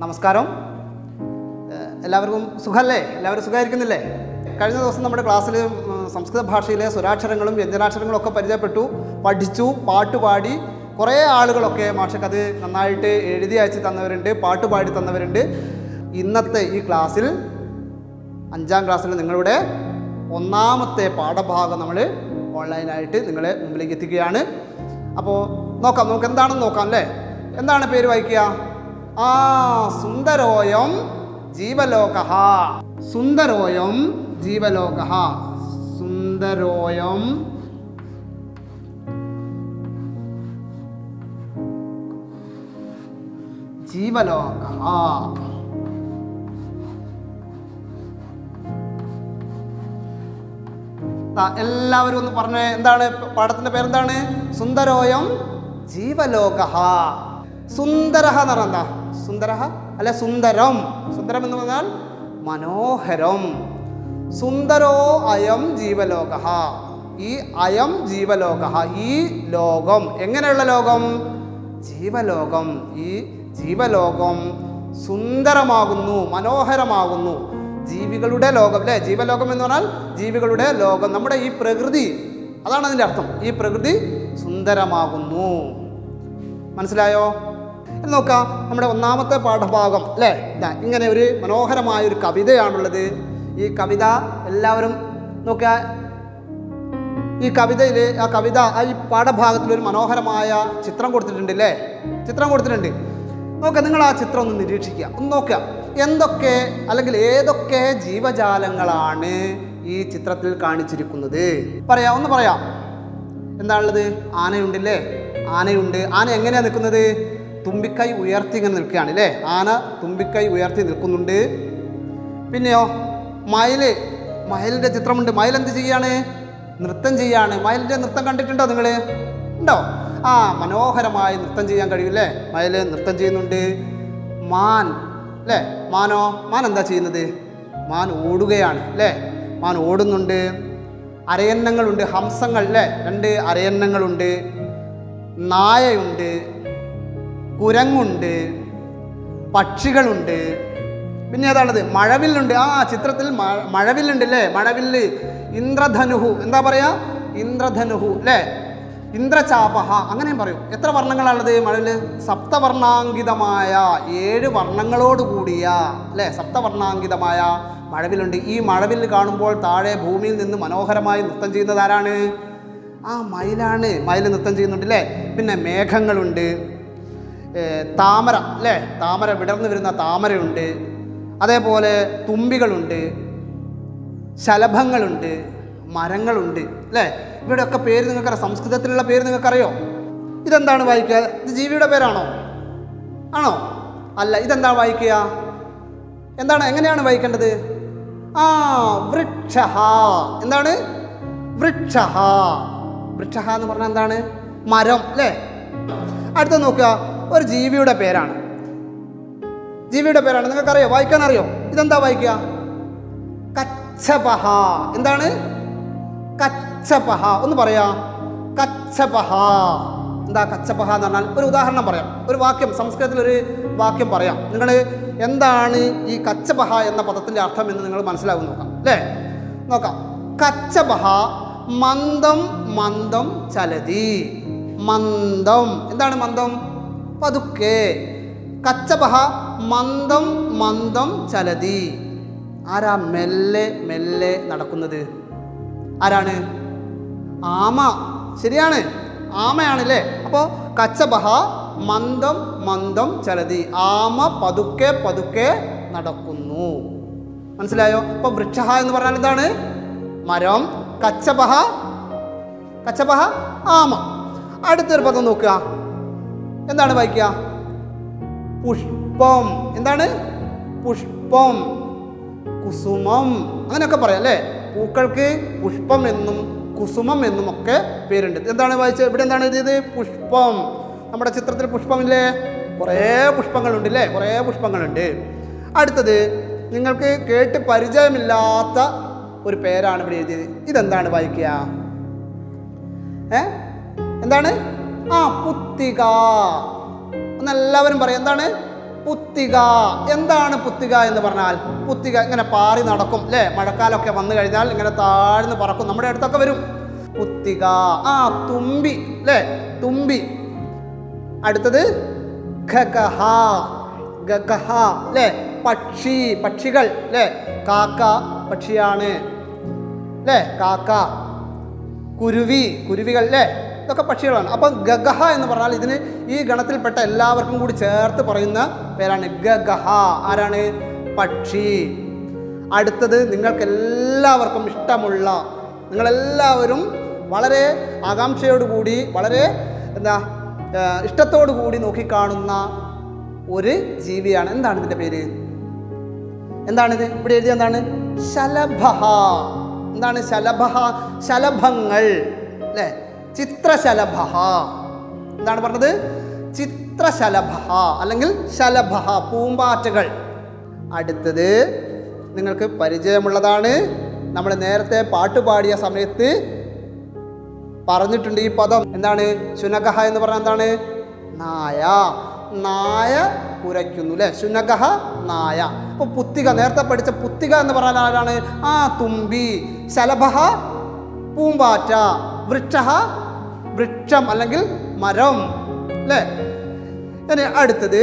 നമസ്കാരം. എല്ലാവർക്കും സുഖമല്ലേ എല്ലാവരും സുഖമായിരിക്കുന്നില്ലേ കഴിഞ്ഞ ദിവസം നമ്മുടെ ക്ലാസ്സിൽ സംസ്കൃത ഭാഷയിലെ സ്വരാക്ഷരങ്ങളും വ്യഞ്ജനാക്ഷരങ്ങളും ഒക്കെ പരിചയപ്പെട്ടു പഠിച്ചു പാട്ടുപാടി കുറേ ആളുകളൊക്കെ മാഷക്കത് നന്നായിട്ട് എഴുതി അയച്ച് തന്നവരുണ്ട് പാട്ടുപാടി തന്നവരുണ്ട്. ഇന്നത്തെ ഈ ക്ലാസ്സിൽ അഞ്ചാം ക്ലാസ്സിൽ നിങ്ങളുടെ ഒന്നാമത്തെ പാഠഭാഗം നമ്മൾ ഓൺലൈനായിട്ട് നിങ്ങളെ മുമ്പിലേക്ക് എത്തിക്കുകയാണ്. അപ്പോൾ നോക്കാം നമുക്ക് എന്താണെന്ന് നോക്കാം അല്ലേ? എന്താണ് പേര് വായിക്കുക? ആ സുന്ദരോയം ജീവലോക സുന്ദരോയം ജീവലോക സുന്ദരോയം ജീവലോക എല്ലാവരും ഒന്ന് പറഞ്ഞേ എന്താണ് പാഠത്തിന്റെ പേരെന്താണ്? സുന്ദരോയം ജീവലോക സുന്ദരഹ എന്ന് പറഞ്ഞാൽ എന്താ? സുന്ദരഹ? അല്ല സുന്ദരം. സുന്ദരം എന്ന് പറഞ്ഞാൽ മനോഹരം. സുന്ദരോ അയം ജീവലോക ഈ അയം ജീവലോക ഈ ലോകം. എങ്ങനെയുള്ള ലോകം? ജീവലോകം. ഈ ജീവലോകം സുന്ദരമാകുന്നു മനോഹരമാകുന്നു. ജീവികളുടെ ലോകം അല്ലേ? ജീവലോകം എന്ന് പറഞ്ഞാൽ ജീവികളുടെ ലോകം. നമ്മുടെ ഈ പ്രകൃതി അതാണ് അതിന്റെ അർത്ഥം. ഈ പ്രകൃതി സുന്ദരമാകുന്നു. മനസ്സിലായോ? നോക്കാം നമ്മുടെ ഒന്നാമത്തെ പാഠഭാഗം അല്ലേ? ഇങ്ങനെ ഒരു മനോഹരമായ ഒരു കവിതയാണുള്ളത്. ഈ കവിത എല്ലാവരും നോക്കുക ഈ കവിതയിൽ ആ കവിത ആ ഈ പാഠഭാഗത്തിൽ ഒരു മനോഹരമായ ചിത്രം കൊടുത്തിട്ടുണ്ട് അല്ലേ? ചിത്രം കൊടുത്തിട്ടുണ്ട്. നോക്കുക നിങ്ങൾ ആ ചിത്രം ഒന്ന് നിരീക്ഷിക്കുക. ഒന്ന് നോക്കുക. എന്തൊക്കെ അല്ലെങ്കിൽ ഏതൊക്കെ ജീവജാലങ്ങളാണ് ഈ ചിത്രത്തിൽ കാണിച്ചിരിക്കുന്നത്? പറയാം ഒന്ന് പറയാം. എന്താണുള്ളത്? ആനയുണ്ടല്ലേ ആനയുണ്ട്. ആന എങ്ങനെയാണ് നിൽക്കുന്നത്? തുമ്പിക്കൈ ഉയർത്തി ഇങ്ങനെ നിൽക്കുകയാണ് അല്ലേ ആന തുമ്പിക്കൈ ഉയർത്തി നിൽക്കുന്നുണ്ട്. പിന്നെയോ മയിൽ മയിലിന്റെ ചിത്രമുണ്ട്. മയിൽ എന്ത് ചെയ്യാണ്? നൃത്തം ചെയ്യാണ്. മയിലിന്റെ നൃത്തം കണ്ടിട്ടുണ്ടോ നിങ്ങൾ ഉണ്ടോ? ആ മനോഹരമായി നൃത്തം ചെയ്യാൻ കഴിയില്ലേ മയിൽ നൃത്തം ചെയ്യുന്നുണ്ട്. മാൻ അല്ലേ മാനോ? മാൻ എന്താ ചെയ്യുന്നത്? മാൻ ഓടുകയാണ് അല്ലേ മാൻ ഓടുന്നുണ്ട്. അരയന്നങ്ങളുണ്ട് ഹംസങ്ങൾ അല്ലേ രണ്ട് അരയന്നങ്ങളുണ്ട്. നായയുണ്ട്. കുരങ്ങുണ്ട് പക്ഷികളുണ്ട്. പിന്നെ ഏതാണത്? മഴവില്ലുണ്ട്. ആ ചിത്രത്തിൽ മഴവില്ലുണ്ട് അല്ലേ മഴവില്ല്. ഇന്ദ്രധനുഹു. എന്താ പറയാ? ഇന്ദ്രധനുഹു അല്ലേ ഇന്ദ്രചാപഹ. അങ്ങനെയും പറയും. എത്ര വർണങ്ങളാണുള്ളത് മഴവിൽ സപ്തവർണാങ്കിതമായ ഏഴ് വർണങ്ങളോട് കൂടിയ അല്ലേ സപ്തവർണാങ്കിതമായ മഴവില്ലുണ്ട്. ഈ മഴവില്ല് കാണുമ്പോൾ താഴെ ഭൂമിയിൽ നിന്ന് മനോഹരമായി നൃത്തം ചെയ്യുന്നത് ആരാണ്? ആ മയിലാണ്. മയിൽ നൃത്തം ചെയ്യുന്നുണ്ട് അല്ലേ പിന്നെ മേഘങ്ങളുണ്ട്. താമര അല്ലേ? താമര വിടർന്നു വരുന്ന താമരയുണ്ട്. അതേപോലെ തുമ്പികളുണ്ട്. ശലഭങ്ങളുണ്ട്. മരങ്ങളുണ്ട് അല്ലേ? ഇവിടെയൊക്കെ പേര് നിങ്ങൾക്കറിയാം. സംസ്കൃതത്തിലുള്ള പേര് നിങ്ങൾക്കറിയോ? ഇതെന്താണ് വായിക്കുക? ഇത് ജീവിയുടെ പേരാണോ? ആണോ? അല്ല ഇതെന്താ വായിക്കുക? എന്താണ് എങ്ങനെയാണ് വായിക്കേണ്ടത്? ആ വൃക്ഷ എന്താണ്? വൃക്ഷ വൃക്ഷ എന്ന് പറഞ്ഞാൽ എന്താണ്? മരം അല്ലേ? അടുത്ത നോക്കുക. ഒരു ജീവിയുടെ പേരാണ്. ജീവിയുടെ പേരാണ്. നിങ്ങൾക്കറിയോ? വായിക്കാൻ അറിയോ ഇതെന്താ വായിക്കുക? കച്ചപഹ. എന്താണ്? കച്ചപഹ. ഒന്ന് പറയാ. കച്ചപഹ. എന്താ കച്ചപഹ എന്ന് പറഞ്ഞാൽ? ഒരു ഉദാഹരണം പറയാം. ഒരു വാക്യം സംസ്കൃതത്തിൽ ഒരു വാക്യം പറയാം. നിങ്ങൾ എന്താണ് ഈ കച്ചപഹ എന്ന പദത്തിന്റെ അർത്ഥം എന്ന് നിങ്ങൾ മനസ്സിലാവും നോക്കാം. അല്ലേ? നോക്കാം. കച്ചപഹ മന്ദം മന്ദം ചലതി. മന്ദം. എന്താണ് മന്ദം? പതുക്കെ. കച്ചപഹ മന്ദം മന്ദം ചലതി. ആരാ മെല്ലെ മെല്ലെ നടക്കുന്നത്? ആരാണ്? ആമ. ശരിയാണ്. ആമയാണല്ലേ? അപ്പോൾ കച്ചബഹ മന്ദം മന്ദം ചലതി. ആമ പതുക്കെ പതുക്കെ നടക്കുന്നു. മനസ്സിലായോ? അപ്പോൾ വൃക്ഷ എന്ന് പറഞ്ഞാൽ എന്താണ്? മരം. കച്ചബഹ കച്ചബഹ ആമ. അടുത്തൊരു പദം നോക്കുക. എന്താണ് വായിക്കുക? പുഷ്പം. എന്താണ്? പുഷ്പം. കുസുമം. അങ്ങനെയൊക്കെ പറയാം അല്ലേ? പൂക്കൾക്ക് പുഷ്പം എന്നും കുസുമം എന്നും ഒക്കെ പേരുണ്ട്. എന്താണ് വായിച്ചത്? ഇവിടെ എന്താണ് എഴുതിയത്? പുഷ്പം. നമ്മുടെ ചിത്രത്തിൽ പുഷ്പമില്ലേ? കുറേ പുഷ്പങ്ങളുണ്ട് അല്ലേ? കുറേ പുഷ്പങ്ങളുണ്ട്. അടുത്തത് നിങ്ങൾക്ക് കേട്ട് പരിചയമില്ലാത്ത ഒരു പേരാണ് ഇവിടെ എഴുതിയത്. ഇതെന്താണ് വായിക്കുക? ഏ? എന്താണ്? ആ പുത്തിക. എന്നെല്ലാവരും പറയും എന്താണ്? പുത്തിക. എന്താണ് പുത്തിക എന്ന് പറഞ്ഞാൽ പുത്തിക ഇങ്ങനെ പാറി നടക്കും അല്ലേ മഴക്കാലമൊക്കെ വന്നു കഴിഞ്ഞാൽ ഇങ്ങനെ താഴ്ന്ന് പറക്കും നമ്മുടെ അടുത്തൊക്കെ വരും. പുത്തിക. ആ തുമ്പി അല്ലേ തുമ്പി. അടുത്തത് അല്ലേ പക്ഷി പക്ഷികൾ അല്ലേ കാക്ക പക്ഷിയാണ് അല്ലേ കാക്ക. കുരുവി കുരുവികൾ അല്ലേ ഇതൊക്കെ പക്ഷികളാണ്. അപ്പം ഗഗഹ എന്ന് പറഞ്ഞാൽ ഇതിന് ഈ ഗണത്തിൽപ്പെട്ട എല്ലാവർക്കും കൂടി ചേർത്ത് പറയുന്ന പേരാണ് ഗഗഹ. ആരാണ്? പക്ഷി. അടുത്തത് നിങ്ങൾക്ക് എല്ലാവർക്കും ഇഷ്ടമുള്ള നിങ്ങളെല്ലാവരും വളരെ ആകാംക്ഷയോടുകൂടി വളരെ എന്താ ഇഷ്ടത്തോടു കൂടി നോക്കിക്കാണുന്ന ഒരു ജീവിയാണ്. എന്താണ് ഇതിന്റെ പേര്? എന്താണിത്? ഇവിടെ എഴുതിയ എന്താണ്? ശലഭ എന്താണ് ശലഭ ശലഭങ്ങൾ. അല്ലേ? ചിത്രശലഭ എന്താണ് പറഞ്ഞത്? ചിത്രശലഭ അല്ലെങ്കിൽ ശലഭ പൂമ്പാറ്റകൾ. അടുത്തത് നിങ്ങൾക്ക് പരിചയമുള്ളതാണ്. നമ്മൾ നേരത്തെ പാട്ട് പാടിയ സമയത്ത് പറഞ്ഞിട്ടുണ്ട് ഈ പദം. എന്താണ്? ശുനകഹ എന്ന് പറഞ്ഞാൽ എന്താണ്? നായ. നായ കുരയ്ക്കുന്നു അല്ലേ ശുനകഹ നായ. അപ്പോൾ പുത്തിക നേരത്തെ പഠിച്ച പുത്തിക എന്ന് പറഞ്ഞാൽ ആരാണ്? ആ തുമ്പി. ശലഭ പൂമ്പാറ്റ. വൃക്ഷ വൃക്ഷം അല്ലെങ്കിൽ മരം അല്ലേ? ഇനി അടുത്തത്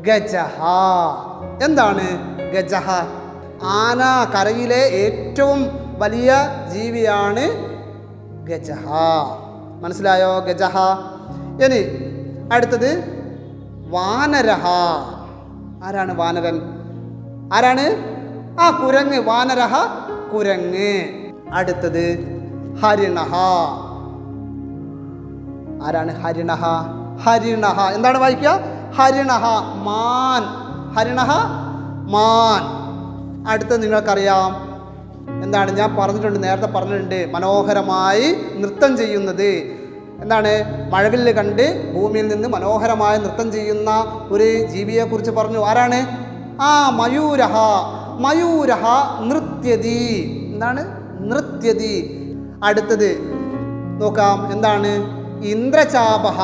ഗജഹ. എന്താണ് ഗജഹ? ആന കരയിലെ ഏറ്റവും വലിയ ജീവിയാണ് ഗജഹ. മനസ്സിലായോ ഗജഹ? ഇനി അടുത്തത് വാനരഹ. ആരാണ് വാനരൻ? ആരാണ്? ആ കുരങ്ങ് വാനരഹ കുരങ്ങ്. അടുത്തത് ഹരിണഹ. ആരാണ് ഹരിണഹ? ഹരിണഹ. എന്താണ് വായിക്കുക? ഹരിണഹ മാൻ. ഹരിണഹ മാൻ. അടുത്ത നിങ്ങൾക്കറിയാം. എന്താണ്? ഞാൻ പറഞ്ഞിട്ടുണ്ട് നേരത്തെ പറഞ്ഞിട്ടുണ്ട്. മനോഹരമായി നൃത്തം ചെയ്യുന്നത്. എന്താണ്? മഴവിൽ കണ്ട് ഭൂമിയിൽ നിന്ന് മനോഹരമായി നൃത്തം ചെയ്യുന്ന ഒരു ജീവിയെക്കുറിച്ച് പറഞ്ഞു. ആരാണ്? ആ മയൂരഹ. മയൂരഹ നൃത്യതി. എന്താണ്? നൃത്യതി. അടുത്തത് നോക്കാം. എന്താണ്? ഇന്ദ്രചാപഹ.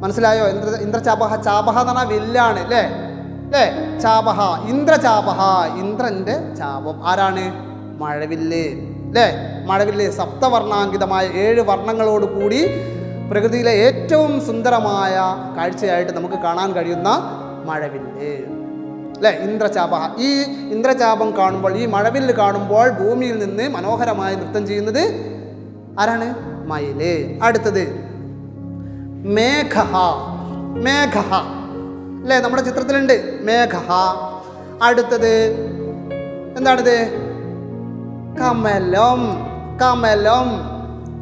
മനസ്സിലായോ? ഇന്ദ്ര ഇന്ദ്രചാപഹ ചാപഹ എന്ന് പറഞ്ഞാൽ വില്ലാണ് അല്ലേ? അല്ലേ? ചാപഹ ഇന്ദ്രചാപഹ ഇന്ദ്രന്റെ ചാപം. ആരാണ്? മഴവില്ല് അല്ലേ? മഴവില്ല് സപ്തവർണാങ്കിതമായ ഏഴ് വർണങ്ങളോട് കൂടി പ്രകൃതിയിലെ ഏറ്റവും സുന്ദരമായ കാഴ്ചയായിട്ട് നമുക്ക് കാണാൻ കഴിയുന്ന മഴവില്ല് അല്ലേ? ഇന്ദ്രചാപഹ. ഈ ഇന്ദ്രചാപം കാണുമ്പോൾ ഈ മഴവില്ല് കാണുമ്പോൾ ഭൂമിയിൽ നിന്ന് മനോഹരമായി നൃത്തം ചെയ്യുന്നത് ആരാണ്? മയിൽ. അടുത്തത്. മേഘഹ. മേഘഹ. അല്ലേ? നമ്മുടെ ചിത്രത്തിലുണ്ട്. മേഘഹ. അടുത്തത്. എന്താണിത്? കമലം. കമലം.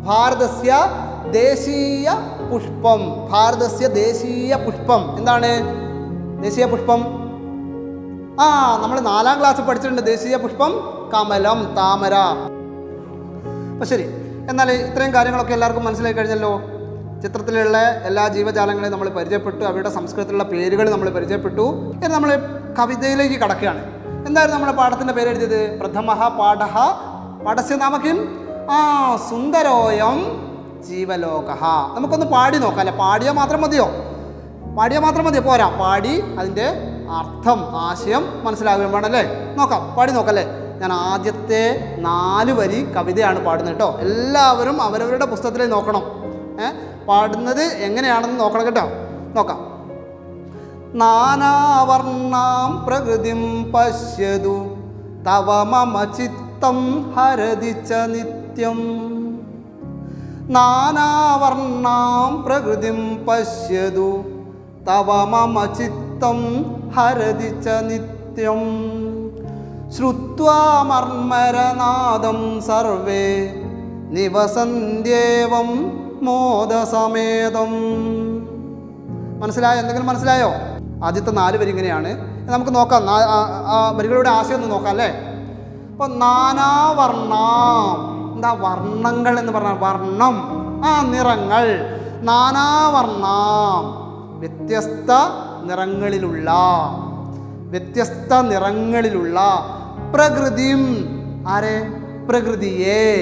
ഭാരതസ്യ ദേശീയ പുഷ്പം. ഭാരതസ്യ ദേശീയ പുഷ്പം. എന്താണ്? ദേശീയ പുഷ്പം. ആ നമ്മൾ നാലാം ക്ലാസ് പഠിച്ചിട്ടുണ്ട്. ദേശീയ പുഷ്പം കമലം താമര. ശരി. എന്നാൽ ഇത്രയും കാര്യങ്ങളൊക്കെ എല്ലാവർക്കും മനസ്സിലായി കഴിഞ്ഞല്ലോ. ചിത്രത്തിലുള്ള എല്ലാ ജീവജാലങ്ങളെയും നമ്മൾ പരിചയപ്പെട്ടു. അവരുടെ സംസ്കൃതത്തിലുള്ള പേരുകൾ നമ്മൾ പരിചയപ്പെട്ടു. ഇനി നമ്മൾ കവിതയിലേക്ക് കടക്കുകയാണ്. എന്തായിരുന്നു നമ്മുടെ പാഠത്തിന്റെ പേര് എഴുതിയത്? പ്രഥമ പാഠ പാഠസ്യ ആ സുന്ദരോയം ജീവലോക നമുക്കൊന്ന് പാടി നോക്കാം അല്ലെ? പാടിയാൽ മാത്രം മതിയോ? പാടിയാൽ മാത്രം മതി പോരാ. പാടി അതിന്റെ അർത്ഥം ആശയം മനസ്സിലാകുകയും വേണം അല്ലേ? നോക്കാം. പാടി നോക്കാം അല്ലേ? ഞാൻ ആദ്യത്തെ നാല് വരി കവിതയാണ് പാടുന്നത് കേട്ടോ. എല്ലാവരും അവരവരുടെ പുസ്തകത്തിലേക്ക് നോക്കണം. പാടുന്നത് എങ്ങനെയാണെന്ന് നോക്കണം കേട്ടോ. നോക്കാം. നാനാവർണാം പ്രകൃതിം പശ്യതു തവ മമ ചിത്തം ഹരതിച്ച നിത്യം. നാനാവർണാം പ്രകൃതിം പശ്യതു തവ മമ ചിത്തം ഹരതിച്ച നിത്യം. ശ്രുത്വാ മർമ്മരനാദം സർവേ നിവസന്ധ്യേവം മോദസമേതം. മനസ്സിലായോ? എന്തെങ്കിലും മനസ്സിലായോ? ആദ്യത്തെ നാല് വരി ഇങ്ങനെയാണ്. നമുക്ക് നോക്കാം. വരികളുടെ ആശയം ഒന്ന് നോക്കാം അല്ലേ? അപ്പോൾ നാനാവർണ എന്താ വർണങ്ങൾ എന്ന് പറഞ്ഞാൽ വർണം ആ നിറങ്ങൾ. നാനാവർണ വ്യത്യസ്ത നിറങ്ങളിലുള്ള വ്യത്യസ്ത നിറങ്ങളിലുള്ള പ്രകൃതിയും ആരെ? പ്രകൃതിയെ.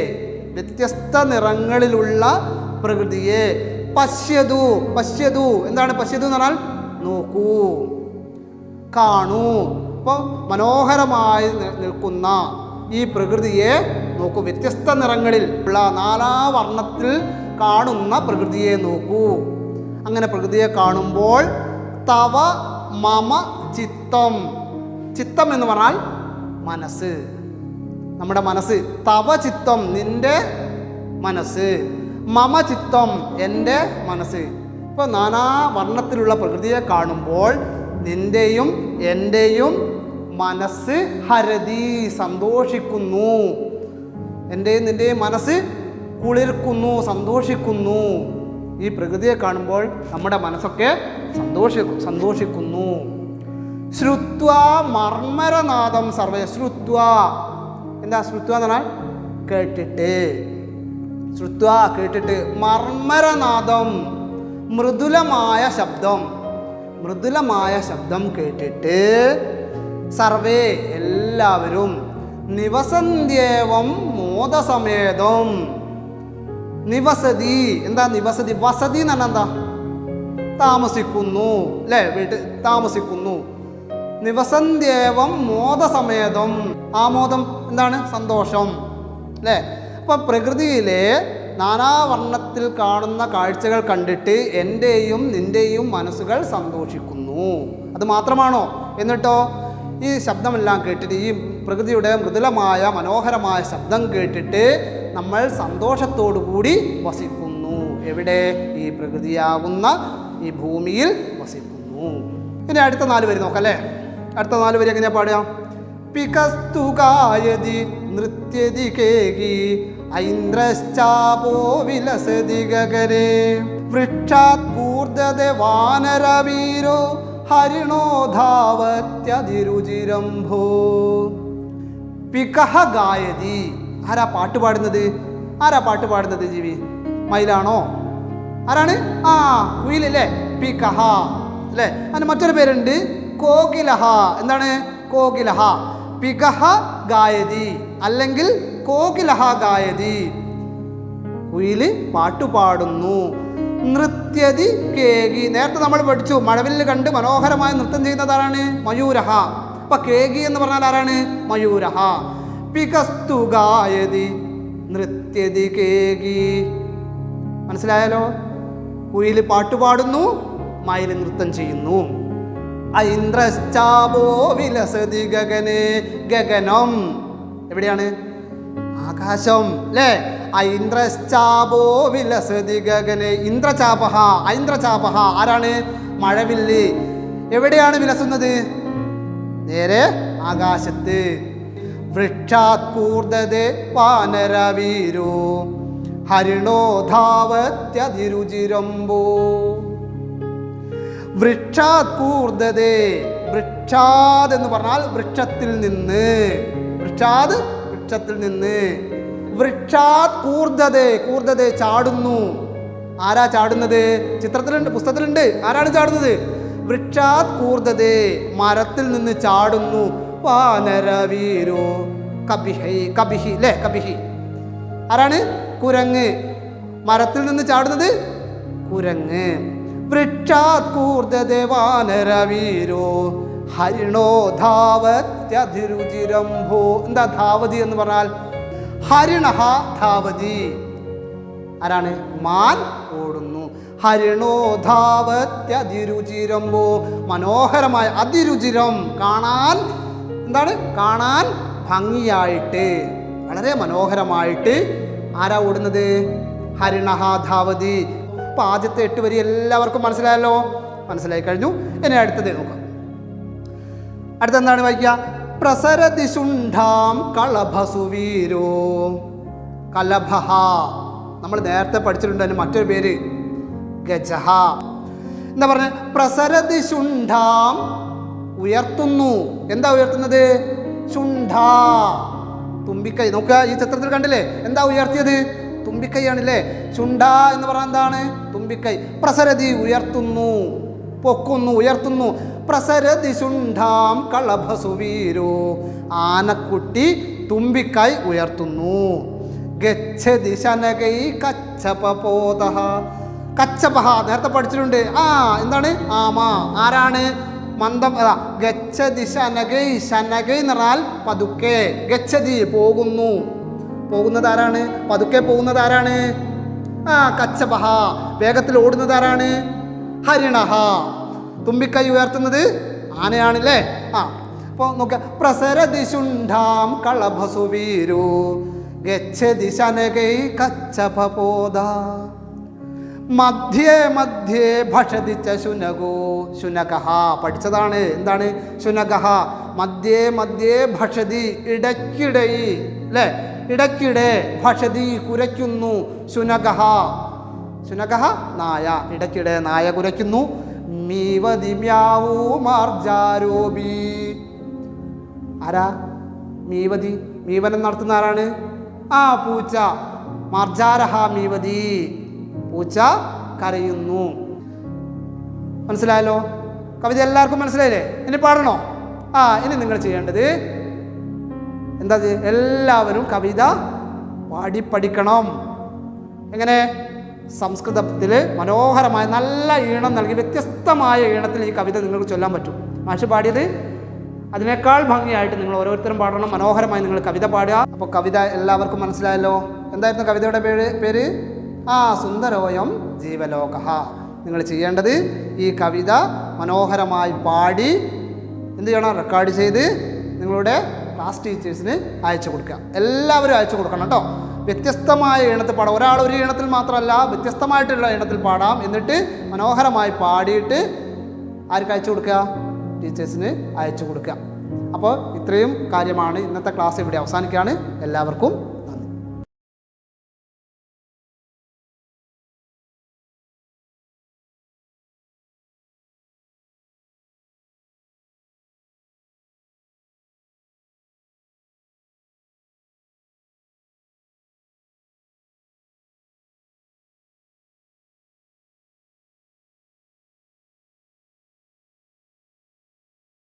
വ്യത്യസ്ത നിറങ്ങളിലുള്ള പ്രകൃതിയെ. പശ്യതു പശ്യതു. എന്താണ് പശ്യതു എന്ന് പറഞ്ഞാൽ? നോക്കൂ. കാണൂ. അപ്പോൾ മനോഹരമായി നിൽക്കുന്ന ഈ പ്രകൃതിയെ നോക്കൂ. വ്യത്യസ്ത നിറങ്ങളിൽ ഉള്ള നാലാ വർണത്തിൽ കാണുന്ന പ്രകൃതിയെ നോക്കൂ. അങ്ങനെ പ്രകൃതിയെ കാണുമ്പോൾ തവ മമ ചിത്തം. ചിത്തം എന്ന് പറഞ്ഞാൽ മനസ്സ്. നമ്മുടെ മനസ്സ്. തവ ചിത്തം നിന്റെ മനസ്സ്. മമ ചിത്തം എന്റെ മനസ്സ്. ഇപ്പോൾ നാനാ വർണത്തിലുള്ള പ്രകൃതിയെ കാണുമ്പോൾ നിന്റെയും എന്റെയും മനസ്സ് ഹരതി സന്തോഷിക്കുന്നു. എന്റെയും നിന്റെയും മനസ്സ് കുളിർക്കുന്നു സന്തോഷിക്കുന്നു. ഈ പ്രകൃതിയെ കാണുമ്പോൾ നമ്മുടെ മനസ്സൊക്കെ സന്തോഷി സന്തോഷിക്കുന്നു. ശ്രുത്വ മർമ്മരനാദം സർവേ. ശ്രുത്വ. എന്താ ശ്രുത്വ എന്ന് പറഞ്ഞാൽ കേട്ടിട്ട്. ശ്രുത്വ കേട്ടിട്ട്. മർമ്മരനാദം. മൃദുലമായ ശബ്ദം. മൃദുലമായ ശബ്ദം കേട്ടിട്ട് സർവേ എല്ലാവരും നിവസന്ധ്യേവം മോദസമേതം. നിവസതി. എന്താ നിവസതി? വസതി എന്ന് പറഞ്ഞാൽ എന്താ? താമസിക്കുന്നു. അല്ലേ വീട്ടിൽ താമസിക്കുന്നു. നിവസന്ധ്യേവം മോദസമേതം. ആമോദം എന്താണ്? സന്തോഷം. അല്ലേ? അപ്പം പ്രകൃതിയിലെ നാനാവർണത്തിൽ കാണുന്ന കാഴ്ചകൾ കണ്ടിട്ട് എന്റെയും നിന്റെയും മനസ്സുകൾ സന്തോഷിക്കുന്നു. അത് മാത്രമാണോ? എന്നിട്ടോ? ഈ ശബ്ദമെല്ലാം കേട്ടിട്ട് ഈ പ്രകൃതിയുടെ മൃദുലമായ മനോഹരമായ ശബ്ദം കേട്ടിട്ട് നമ്മൾ സന്തോഷത്തോടു കൂടി വസിക്കുന്നു. എവിടെ? ഈ പ്രകൃതിയാകുന്ന ഈ ഭൂമിയിൽ വസിക്കുന്നു. ഇനി അടുത്ത നാല് പേര് നോക്കാം അല്ലേ? അടുത്ത നാല് വരി എങ്ങനെയാ പാടുക? പികസ്തു ഗായതി നൃത്യതി കേകി ഐന്ദ്രശ്ചാപോ വിലസതി ഗഗനെ വൃക്ഷാത് വാനരവീരോ ഹരിണോ ധാവത്യതിരുചിരംഭോ പികഹ ഗായതി ആരാ പാട്ട് പാടുന്നത്? ആരാ പാട്ട് പാടുന്നത് ജീവി? മയിലാണോ? ആരാണ്? ആ കുയിലല്ലേ? പികഹ അല്ലേ? അതിന് മറ്റൊരു പേരുണ്ട്. കോകിലഹ. എന്താണ്? കോകിലഹ. പികഹ ഗായതി. അല്ലെങ്കിൽ കോകിലഹ ഗായതി. കുയിൽ പാട്ടുപാടുന്നു. നൃത്യതി കേകി. നേരത്തെ നമ്മൾ പഠിച്ചു. മഴവില്ല് കണ്ട് മനോഹരമായ നൃത്തം ചെയ്യുന്നതാരാണ് മയൂരഹ. അപ്പൊ കേകി എന്ന് പറഞ്ഞാൽ ആരാണ്? മയൂരഹ. പികസ്തു ഗായതി. നൃത്യതി കേകി. മനസ്സിലായാലോ കുയിൽ പാട്ടുപാടുന്നു. മയിൽ നൃത്തം ചെയ്യുന്നു. ഐന്ദ്രശ്ചാപോ വിലസതി ഗഗനെ ഗഗനം. എവിടെയാണ്? ആകാശം അല്ലേ ഐന്ദ്രശ്ചാപോ വിലസതി ഗഗനെ. ഇന്ദ്രചാപഹ ഐന്ദ്രചാപഹ. ആരാണ്? മഴവില്ല്. എവിടെയാണ് വിലസുന്നത്? നേരെ ആകാശത്ത്. വൃക്ഷാത് കൂർദതെ വാനരവീരോ. ഹരിണോ ധാവത്യതിരുചിരമ്പോ. വൃക്ഷാത് കൂർദതേ വൃക്ഷാത് എന്ന് പറഞ്ഞാൽ വൃക്ഷത്തിൽ നിന്ന്. വൃക്ഷാത് വൃക്ഷത്തിൽ നിന്ന്. വൃക്ഷാത് കൂർദതേ കൂർദതേ ചാടുന്നു. ആരാ ചാടുന്നത്? ചിത്രത്തിലുണ്ട് പുസ്തകത്തിലുണ്ട്. ആരാണ് ചാടുന്നത്? വൃക്ഷാത് കൂർദതേ മരത്തിൽ നിന്ന് ചാടുന്നു. വാനരവീരോ കബിഹി കബിഹി അല്ലേ കബിഹി ആരാണ്? കുരങ്ങ്. മരത്തിൽ നിന്ന് ചാടുന്നത്? കുരങ്ങ്. വൃക്ഷാത് ദേവാനരവീരോ ഹരിണോ ധാവത്യധിരുചിരംഭോ എന്താ ധാവതി എന്ന് പറഞ്ഞാൽ ഹരിണഹ ധാവതി. ആരാണ്? മാൻ ഓടുന്നു. ഹരിണോ ധാവത്യതിരുചിരമ്പോ മനോഹരമായ അതിരുചിരം കാണാൻ എന്താണ്? കാണാൻ ഭംഗിയായിട്ട് വളരെ മനോഹരമായിട്ട് ആരാ ഓടുന്നത്? ഹരിണഹ ധാവതി. അപ്പൊ ആദ്യത്തെ എട്ട് വരി എല്ലാവർക്കും മനസ്സിലായല്ലോ? മനസ്സിലായി കഴിഞ്ഞു. ഇനി അടുത്തത് നോക്കാം. അടുത്തെന്താണ് വായിക്കുക? പ്രസരതിശുണ്ഠാം കളഭസുവീരോ. കലഭഹ നമ്മൾ നേരത്തെ പഠിച്ചിട്ടുണ്ട് അതിന് മറ്റൊരു പേര്. ഗജഹ. എന്താ പറഞ്ഞ? പ്രസരതിശുണ്ഠാം ഉയർത്തുന്നു. എന്താ ഉയർത്തുന്നത്? ശുണ്ഠ തുമ്പിക്കൈ. നോക്കുക ഈ ചിത്രത്തിൽ കണ്ടില്ലേ? എന്താ ഉയർത്തിയത്? തുമ്പിക്കൈയാണല്ലേ? ചുണ്ട എന്ന് പറഞ്ഞാൽ എന്താണ്? തുമ്പിക്കൈ. പ്രസരതി ഉയർത്തുന്നു പൊക്കുന്നു ഉയർത്തുന്നു. പ്രസരതി ചുണ്ടാം കളഭസുവീരോ. ആനക്കുട്ടി തുമ്പിക്കൈ ഉയർത്തുന്നു. ഗച്ഛതി ശനകൈ കച്ചപോത കച്ചപഹ നേരത്തെ പഠിച്ചിട്ടുണ്ട്. ആ എന്താണ്? ആമ. ആരാണ്? മന്ദം അതാ ഗച്ഛതി ശനകൈ ശനകൈ എന്ന് പറഞ്ഞാൽ പതുക്കെ. ഗച്ഛതി പോകുന്നു. പോകുന്നത് ആരാണ് പതുക്കെ പോകുന്നത് ആരാണ് ആ കച്ചപഹ. വേഗത്തിൽ ഓടുന്നതാരാണ്? ഹരിണഹ. തുമ്പിക്കൈ ഉയർത്തുന്നത് ആനയാണല്ലേ? ആ അപ്പോൾ നോക്കുക പ്രസരദിശുണ്ടാം കളഭസുവീരു. ഗച്ഛതി ശനകൈ കച്ചപോദ മധ്യേ മധ്യേ ഭഷതി ച ശുനകോ ശുനകഹ. പഠിച്ചതാണ്. എന്താണ് ശുനകഹ? മധ്യേ മധ്യേ ഭഷതി ഇടയ്ക്കിടയി അല്ലേ? ഇടയ്ക്കിടെ ഭഷതി കുരയ്ക്കുന്നു. ശുനകഹ ശുനകഹ നായ. ഇടയ്ക്കിടെ നായ കുരയ്ക്കുന്നു. മീവതി മാർജാരോപി. ആരാ? മീവതി. മീവനം നടത്തുന്ന ആരാണ്? ആ പൂച്ച. മാർജാരഹ മീവതി. പൂച്ച കരയുന്നു. മനസ്സിലായല്ലോ? കവിത എല്ലാവർക്കും മനസ്സിലായില്ലേ? ഇനി പാടണോ? ആ ഇനി നിങ്ങൾ ചെയ്യേണ്ടത് എന്താ എല്ലാവരും കവിത പാടി പഠിക്കണം. എങ്ങനെ? സംസ്കൃതത്തിൽ മനോഹരമായ നല്ല ഈണം നൽകി വ്യത്യസ്തമായ ഈണത്തിൽ ഈ കവിത നിങ്ങൾക്ക് ചൊല്ലാൻ പറ്റും. മാഷ് പാടിയത്? അതിനേക്കാൾ ഭംഗിയായിട്ട് നിങ്ങൾ ഓരോരുത്തരും പാടണം. മനോഹരമായി നിങ്ങൾ കവിത പാടുക. അപ്പോൾ കവിത എല്ലാവർക്കും മനസ്സിലായല്ലോ? എന്തായിരുന്നു കവിതയുടെ പേര്? പേര്? ആ സുന്ദരോയം ജീവലോക നിങ്ങൾ ചെയ്യേണ്ടത് ഈ കവിത മനോഹരമായി പാടി എന്ത് ചെയ്യണം? റെക്കോർഡ് ചെയ്ത് നിങ്ങളുടെ ക്ലാസ് ടീച്ചേഴ്സിന് അയച്ചു കൊടുക്കുക. എല്ലാവരും അയച്ചു കൊടുക്കണം കേട്ടോ. വ്യത്യസ്തമായ ഈണത്തിൽ പാടാം. ഒരാൾ ഒരു ഈണത്തിൽ മാത്രമല്ല വ്യത്യസ്തമായിട്ടുള്ള ഈണത്തിൽ പാടാം. എന്നിട്ട് മനോഹരമായി പാടിയിട്ട് ആർക്ക് അയച്ചു കൊടുക്കുക? ടീച്ചേഴ്സിന് അയച്ചു കൊടുക്കുക. അപ്പോൾ ഇത്രയും കാര്യമാണ് ഇന്നത്തെ ക്ലാസ് ഇവിടെ അവസാനിക്കുകയാണ്. എല്ലാവർക്കും